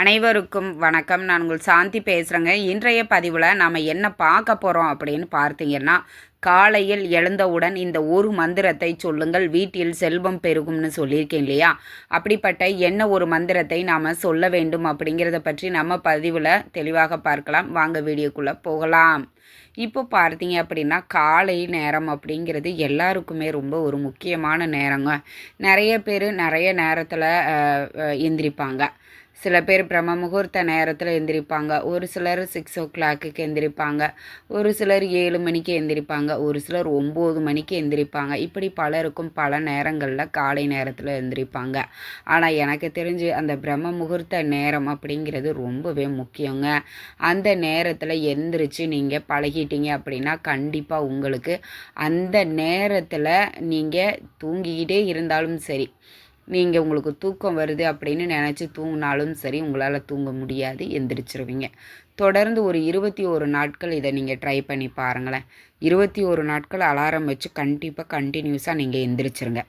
அனைவருக்கும் வணக்கம். நான் உங்கள் சாந்தி பேசுகிறேங்க இன்றைய பதிவில் நாம் என்ன பார்க்க போகிறோம் அப்படின்னு பார்த்தீங்கன்னா காலையில் எழுந்தவுடன் இந்த ஒரு மந்திரத்தை சொல்லுங்கள். வீட்டில் செல்வம் பெருகும்னு சொல்லியிருக்கேன் இல்லையா? அப்படிப்பட்ட என்ன ஒரு மந்திரத்தை நாம் சொல்ல வேண்டும் அப்படிங்கிறத பற்றி நம்ம பதிவில் தெளிவாக பார்க்கலாம். வாங்க வீடியோக்குள்ளே போகலாம். இப்போ பார்த்தீங்க அப்படின்னா காலை நேரம் அப்படிங்கிறது எல்லாருக்குமே ரொம்ப ஒரு முக்கியமான நேரங்க. நிறைய பேர் நிறைய நேரத்தில் எந்திரிப்பாங்க. சில பேர் பிரம்ம முகூர்த்த நேரத்தில் எந்திரிப்பாங்க. ஒரு சிலர் சிக்ஸ் ஓ கிளாக்குக்கு எந்திரிப்பாங்க. ஒரு சிலர் ஏழு மணிக்கு எந்திரிப்பாங்க. ஒரு சிலர் ஒம்பது மணிக்கு எந்திரிப்பாங்க. இப்படி பலருக்கும் பல நேரங்களில் காலை நேரத்தில் எந்திரிப்பாங்க. ஆனால் எனக்கு தெரிஞ்சு அந்த பிரம்ம முகூர்த்த நேரம் அப்படிங்கிறது ரொம்பவே முக்கியங்க. அந்த நேரத்தில் எந்திரிச்சு நீங்கள் பழகிட்டீங்க அப்படின்னா கண்டிப்பாக உங்களுக்கு அந்த நேரத்தில் நீங்கள் தூங்கிக்கிட்டே இருந்தாலும் சரி நீங்கள் உங்களுக்கு தூக்கம் வருது அப்படின்னு நினச்சி தூங்கினாலும் சரி உங்களால் தூங்க முடியாது எந்திரிச்சிருவீங்க. தொடர்ந்து ஒரு இருபத்தி ஒரு நாட்கள் இதை நீங்கள் ட்ரை பண்ணி பாருங்களேன். இருபத்தி ஒரு நாட்கள் அலாரம் வச்சு கண்டிப்பாக கண்டினியூஸாக நீங்கள் எந்திரிச்சிருங்க.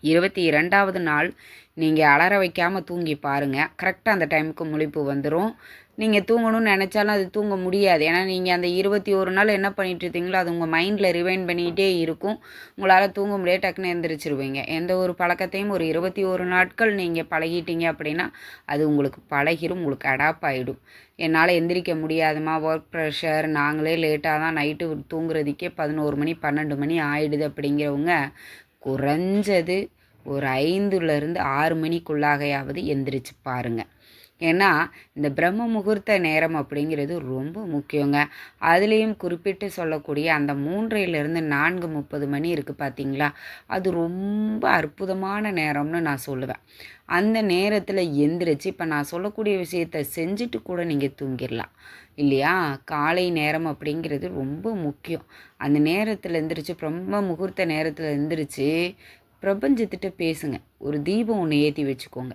இருபத்தி இரண்டாவது நாள் நீங்கள் அலற வைக்காமல் தூங்கி பாருங்கள் கரெக்டாக அந்த டைமுக்கு முழிப்பு வந்துடும் நீங்கள் தூங்கணும்னு நினச்சாலும் அது தூங்க முடியாது. ஏன்னா நீங்கள் அந்த இருபத்தி ஒரு நாள் என்ன பண்ணிட்டு இருந்தீங்களோ அது உங்கள் மைண்டில் ரிவைன் பண்ணிகிட்டே இருக்கும். உங்களால் தூங்க முடியாது டக்குன்னு எந்திரிச்சிருவீங்க. எந்த ஒரு பழக்கத்தையும் ஒரு இருபத்தி ஒரு நாட்கள் நீங்கள் பழகிட்டீங்க அப்படின்னா அது உங்களுக்கு பழகிடும் உங்களுக்கு அடாப்ட் ஆகிடும் என்னால் எந்திரிக்க முடியாதுமா ஒர்க் ப்ரெஷர் நாங்களே லேட்டாக தான் நைட்டு தூங்குறதுக்கே பதினோரு மணி பன்னெண்டு மணி ஆயிடுது அப்படிங்கிறவங்க குறைஞ்சது ஒரு ஐந்துலேருந்து ஆறு மணிக்குள்ளாகையாவது எந்திரிச்சு பாருங்கள் ஏன்னா இந்த பிரம்ம முகூர்த்த நேரம் அப்படிங்கிறது ரொம்ப முக்கியங்க. அதுலேயும் குறிப்பிட்டு சொல்லக்கூடிய அந்த மூன்றையிலேருந்து நான்கு முப்பது மணி இருக்குது பார்த்தீங்களா அது ரொம்ப அற்புதமான நேரம்னு நான் சொல்லுவேன். அந்த நேரத்தில் எந்திரிச்சு இப்போ நான் சொல்லக்கூடிய விஷயத்த செஞ்சுட்டு கூட நீங்கள் தூங்கிடலாம். இல்லையா? காலை நேரம் அப்படிங்கிறது ரொம்ப முக்கியம். அந்த நேரத்தில் எந்திரிச்சு பிரம்ம முகூர்த்த நேரத்தில் எந்திரிச்சு பிரபஞ்சத்திட்ட பேசுங்க. ஒரு தீபம் ஒன்று ஏற்றி வச்சுக்கோங்க.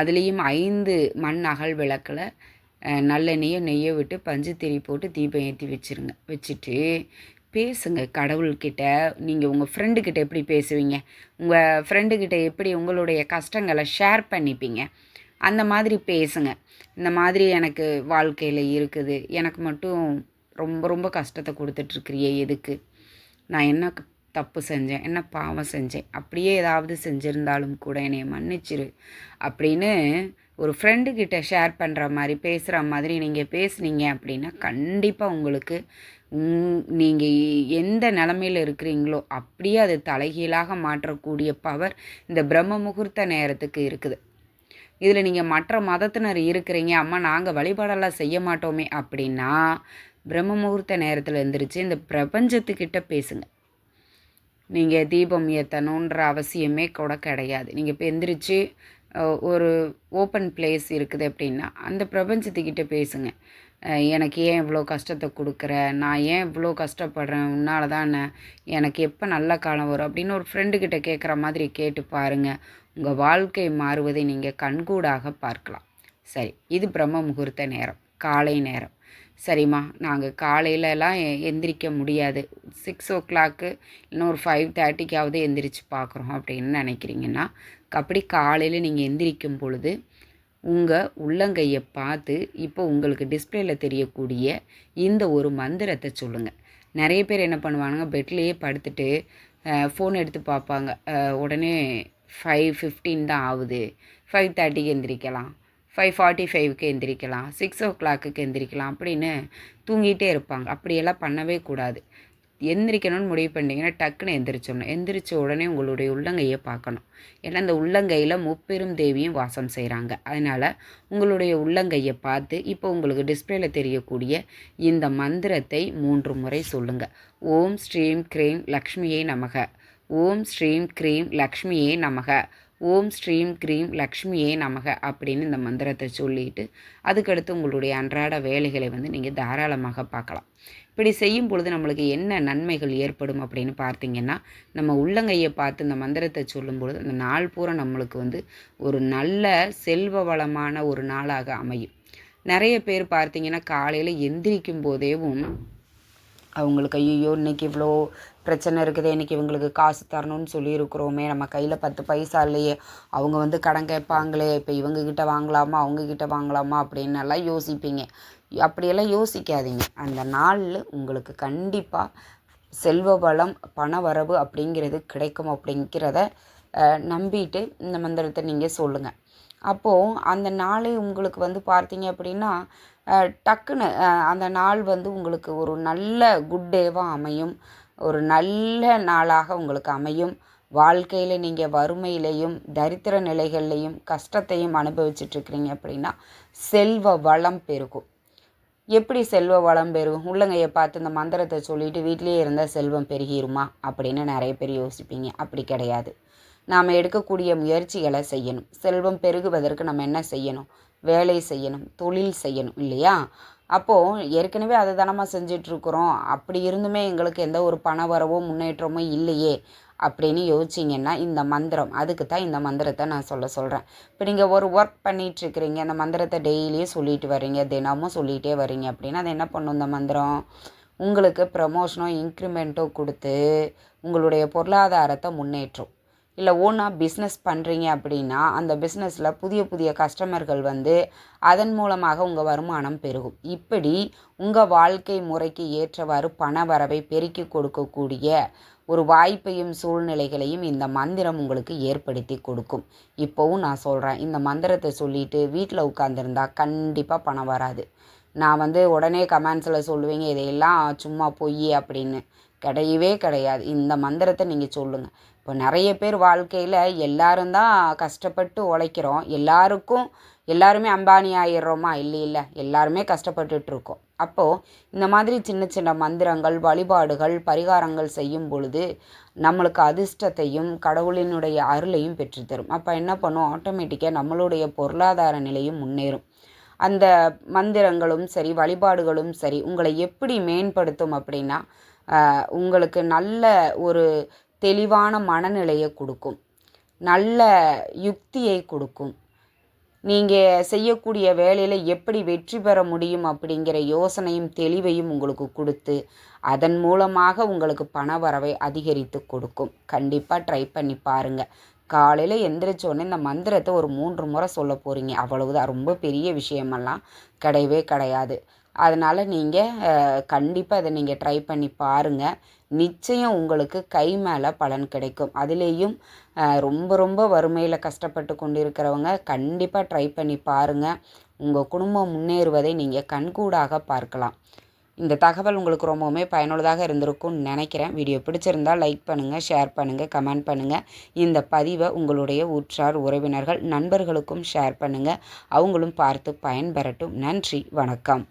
அதுலேயும் ஐந்து மண் அகல் விளக்கில் நல்லெண்ணெயோ நெய்யை விட்டு பஞ்சு திரி போட்டு தீபம் ஏற்றி வச்சுருங்க வச்சுட்டு பேசுங்க கடவுள்கிட்ட. நீங்கள் உங்கள் ஃப்ரெண்டுக்கிட்ட எப்படி பேசுவீங்க? உங்கள் ஃப்ரெண்டுக்கிட்ட எப்படி உங்களுடைய கஷ்டங்களை ஷேர் பண்ணிப்பீங்க? அந்த மாதிரி பேசுங்க. இந்த மாதிரி எனக்கு வாழ்க்கையில் இருக்குது. எனக்கு மட்டும் ரொம்ப ரொம்ப கஷ்டத்தை கொடுத்துட்ருக்குறியே எதுக்கு? நான் என்ன தப்பு செஞ்சேன் என்ன பாவம் செஞ்சேன் அப்படியே ஏதாவது செஞ்சுருந்தாலும் கூட என்னை மன்னிச்சிரு அப்படின்னு ஒரு ஃப்ரெண்டுக்கிட்ட ஷேர் பண்ணுற மாதிரி பேசுகிற மாதிரி நீங்கள் பேசுனீங்க அப்படின்னா கண்டிப்பாக உங்களுக்கு நீங்கள் எந்த நிலமையில் இருக்கிறீங்களோ அப்படியே அது தலைகீழாக மாற்றக்கூடிய பவர் இந்த பிரம்ம முகூர்த்த நேரத்துக்கு இருக்குது. இதில் நீங்கள் மற்ற மதத்தினர் இருக்கிறீங்க அம்மா நாங்கள் வழிபாடெல்லாம் செய்ய மாட்டோமே அப்படின்னா பிரம்ம முகூர்த்த நேரத்தில் எழுந்திரிச்சு இந்த பிரபஞ்சத்துக்கிட்ட பேசுங்கள் நீங்கள் தீபம் ஏற்றணுன்ற அவசியமே கூட கிடையாது. நீங்கள் இப்போ எந்திரிச்சு ஒரு ஓப்பன் பிளேஸ் இருக்குது அப்படின்னா அந்த பிரபஞ்சத்துக்கிட்ட பேசுங்க. எனக்கு ஏன் இவ்வளோ கஷ்டத்தை கொடுக்குற? நான் ஏன் இவ்வளோ கஷ்டப்படுறேன்? உன்னால தான் எனக்கு எப்போ நல்ல காலம் வரும்? அப்படின்னு ஒரு ஃப்ரெண்டுக்கிட்ட கேட்குற மாதிரி கேட்டு பாருங்கள் உங்கள் வாழ்க்கை மாறுவதை நீங்கள் கண்கூடாக பார்க்கலாம். சரி இது பிரம்ம முகூர்த்த நேரம். காலை நேரம். சரிம்மா நாங்கள் காலையிலலாம் எந்திரிக்க முடியாது. சிக்ஸ் ஓ கிளாக்கு இன்னொரு ஒரு ஃபைவ் தேர்ட்டிக்காவது எந்திரிச்சு பார்க்குறோம் அப்படின்னு நினைக்கிறீங்கன்னா அப்படி காலையில் நீங்கள் எந்திரிக்கும் பொழுது உங்கள் உள்ளங்கையை பார்த்து இப்போ உங்களுக்கு டிஸ்பிளேயில் தெரியக்கூடிய இந்த ஒரு மந்திரத்தை சொல்லுங்கள் நிறைய பேர் என்ன பண்ணுவாங்க பெட்லேயே படுத்துட்டு ஃபோன் எடுத்து பார்ப்பாங்க. உடனே ஃபைவ் ஃபிஃப்டீன் தான் ஆகுது. ஃபைவ் தேர்ட்டிக்கு எந்திரிக்கலாம். ஃபைவ் ஃபார்ட்டி ஃபைவ்க்கு எந்திரிக்கலாம் சிக்ஸ் ஓ கிளாக்குக்கு எந்திரிக்கலாம் அப்படின்னு தூங்கிட்டே இருப்பாங்க. அப்படியெல்லாம் பண்ணவே கூடாது. எந்திரிக்கணும்னு முடிவு பண்ணிங்கன்னா டக்குன்னு எந்திரிச்சிடணும். எந்திரிச்ச உடனே உங்களுடைய உள்ளங்கையை பார்க்கணும். ஏன்னா அந்த உள்ளங்கையில் முப்பெரும் தேவியும் வாசம் செய்கிறாங்க அதனால் உங்களுடைய உள்ளங்கையை பார்த்து இப்போ உங்களுக்கு டிஸ்பிளேல தெரியக்கூடிய இந்த மந்திரத்தை மூன்று முறை சொல்லுங்கள் ஓம் ஸ்ரீம் க்ரீம் லக்ஷ்மியை நமக. ஓம் ஸ்ரீம் க்ரீம் லக்ஷ்மியே நமக. ஓம் ஸ்ரீம் க்ரீம் லக்ஷ்மியே நமக அப்படின்னு இந்த மந்திரத்தை சொல்லிட்டு அதுக்கடுத்து உங்களுடைய அன்றாட வேலைகளை வந்து நீங்கள் தாராளமாக பார்க்கலாம். இப்படி செய்யும் பொழுது நம்மளுக்கு என்ன நன்மைகள் ஏற்படும் அப்படின்னு பார்த்தீங்கன்னா நம்ம உள்ளங்கையை பார்த்து இந்த மந்திரத்தை சொல்லும் பொழுது அந்த நாள் பூரா நம்மளுக்கு வந்து ஒரு நல்ல செல்வ வளமான ஒரு நாளாக அமையும். நிறைய பேர் பார்த்தீங்கன்னா காலையில் எந்திரிக்கும் போதேவும் அவங்களுக்கு ஐயோ இன்னைக்கு இவ்வளோ பிரச்சனை இருக்குது இன்றைக்கி இவங்களுக்கு காசு தரணும்னு சொல்லியிருக்கிறோமே நம்ம கையில் பத்து பைசா இல்லையே அவங்க வந்து கடன் கேட்பாங்களே இப்போ இவங்கக்கிட்ட வாங்கலாமா அவங்கக்கிட்ட வாங்கலாமா? அப்படின்னு எல்லாம் யோசிப்பீங்க. அப்படியெல்லாம் யோசிக்காதீங்க. அந்த நாளில் உங்களுக்கு கண்டிப்பாக செல்வ வளம் பண வரவு அப்படிங்கிறது கிடைக்கும் அப்படிங்கிறத நம்பிட்டு இந்த மந்திரத்தை நீங்கள் சொல்லுங்கள் அப்போது அந்த நாளை உங்களுக்கு வந்து பார்த்தீங்க அப்படின்னா டக்குன்னு அந்த நாள் வந்து உங்களுக்கு ஒரு நல்ல குட் டேவாக அமையும். ஒரு நல்ல நாளாக உங்களுக்கு அமையும். வாழ்க்கையில் நீங்கள் வறுமையிலையும் தரித்திர நிலைகள்லையும் கஷ்டத்தையும் அனுபவிச்சிட்ருக்கிறீங்க அப்படின்னா செல்வ வளம் பெருகும். எப்படி செல்வ வளம் பெருகும்? உள்ளங்கையை பார்த்து இந்த மந்திரத்தை சொல்லிட்டு வீட்டிலேயே இருந்தால் செல்வம் பெருகிருமா? அப்படின்னு நிறைய பேர் யோசிப்பீங்க. அப்படி கிடையாது. நாம் எடுக்கக்கூடிய முயற்சிகளை செய்யணும். செல்வம் பெருகுவதற்கு நம்ம என்ன செய்யணும்? வேலை செய்யணும். தொழில் செய்யணும் இல்லையா? அப்போது ஏற்கனவே அதை தானம்மா செஞ்சிட்ருக்குறோம். அப்படி இருந்துமே எங்களுக்கு எந்த ஒரு பண வரவோ முன்னேற்றமோ இல்லையே அப்படின்னு யோசிச்சிங்கன்னா இந்த மந்திரம் அதுக்கு தான் இந்த மந்திரத்தை நான் சொல்ல சொல்கிறேன் இப்போ நீங்கள் ஒரு ஒர்க் பண்ணிகிட்ருக்கிறீங்க அந்த மந்திரத்தை டெய்லியும் சொல்லிட்டு வரீங்க தினமும் சொல்லிகிட்டே வரீங்க அப்படின்னா அது என்ன பண்ணும் இந்த மந்திரம்? உங்களுக்கு ப்ரமோஷனோ இன்க்ரிமெண்ட்டோ கொடுத்து உங்களுடைய பொருளாதாரத்தை முன்னேற்றும். இல்லை ஓனாக பிஸ்னஸ் பண்ணுறீங்க அப்படின்னா அந்த பிஸ்னஸில் புதிய புதிய கஸ்டமர்கள் வந்து அதன் மூலமாக உங்கள் வருமானம் பெருகும். இப்படி உங்கள் வாழ்க்கை முறைக்கு ஏற்றவாறு பண வரவை பெருக்கி கொடுக்கக்கூடிய ஒரு வாய்ப்பையும் சூழ்நிலைகளையும் இந்த மந்திரம் உங்களுக்கு ஏற்படுத்தி கொடுக்கும். இப்போவும் நான் சொல்கிறேன் இந்த மந்திரத்தை சொல்லிவிட்டு வீட்டில் உட்காந்துருந்தா கண்டிப்பாக பணம் வராது. நான் வந்து உடனே கமெண்ட்ஸில் சொல்லுவீங்க இதையெல்லாம் சும்மா பொய் அப்படின்னு. கிடையவே கிடையாது. இந்த மந்திரத்தை நீங்கள் சொல்லுங்கள் இப்போ நிறைய பேர் வாழ்க்கையில் எல்லாரும் தான் கஷ்டப்பட்டு உழைக்கிறோம். எல்லாருக்கும் எல்லாருமே அம்பானி ஆயிடுறோமா? இல்லை இல்லை. எல்லாருமே கஷ்டப்பட்டுட்ருக்கோம் அப்போது இந்த மாதிரி சின்ன சின்ன மந்திரங்கள் வழிபாடுகள் பரிகாரங்கள் செய்யும் பொழுது நம்மளுக்கு அதிர்ஷ்டத்தையும் கடவுளினுடைய அருளையும் பெற்றுத்தரும் அப்போ என்ன பண்ணும் ஆட்டோமேட்டிக்காக நம்மளுடைய பொருளாதார நிலையும் முன்னேறும். அந்த மந்திரங்களும் சரி வழிபாடுகளும் சரி உங்களை எப்படி மேம்படுத்தும் அப்படின்னா உங்களுக்கு நல்ல ஒரு தெளிவான மனநிலையை கொடுக்கும். நல்ல யுக்தியை கொடுக்கும். நீங்கள் செய்யக்கூடிய வேலையில் எப்படி வெற்றி பெற முடியும் அப்படிங்கிற யோசனையும் தெளிவையும் உங்களுக்கு கொடுத்து அதன் மூலமாக உங்களுக்கு பண வரவை அதிகரித்து கொடுக்கும். கண்டிப்பாக ட்ரை பண்ணி பாருங்கள் காலையில் எந்திரிச்சோடனே இந்த மந்திரத்தை ஒரு மூன்று முறை சொல்ல போகிறீங்க அவ்வளவுதான். ரொம்ப பெரிய விஷயமெல்லாம் கிடையவே கிடையாது. அதனால் நீங்கள் கண்டிப்பாக இதை நீங்கள் ட்ரை பண்ணி பாருங்கள் நிச்சயம் உங்களுக்கு கை மேலே பலன் கிடைக்கும். அதுலேயும் ரொம்ப ரொம்ப வறுமையில் கஷ்டப்பட்டு கொண்டிருக்கிறவங்க கண்டிப்பாக ட்ரை பண்ணி பாருங்கள் உங்கள் குடும்பம் முன்னேறுவதை நீங்கள் கண்கூடாக பார்க்கலாம். இந்த தகவல் உங்களுக்கு ரொம்பவுமே பயனுள்ளதாக இருந்திருக்கும்னு நினைக்கிறேன். வீடியோ பிடிச்சிருந்தால் லைக் பண்ணுங்கள் ஷேர் பண்ணுங்கள் கமெண்ட் பண்ணுங்கள் இந்த பதிவை உங்களுடைய உற்றார் உறவினர்கள் நண்பர்களுக்கும் ஷேர் பண்ணுங்கள் அவங்களும் பார்த்து பயன்பெறட்டும். நன்றி வணக்கம்.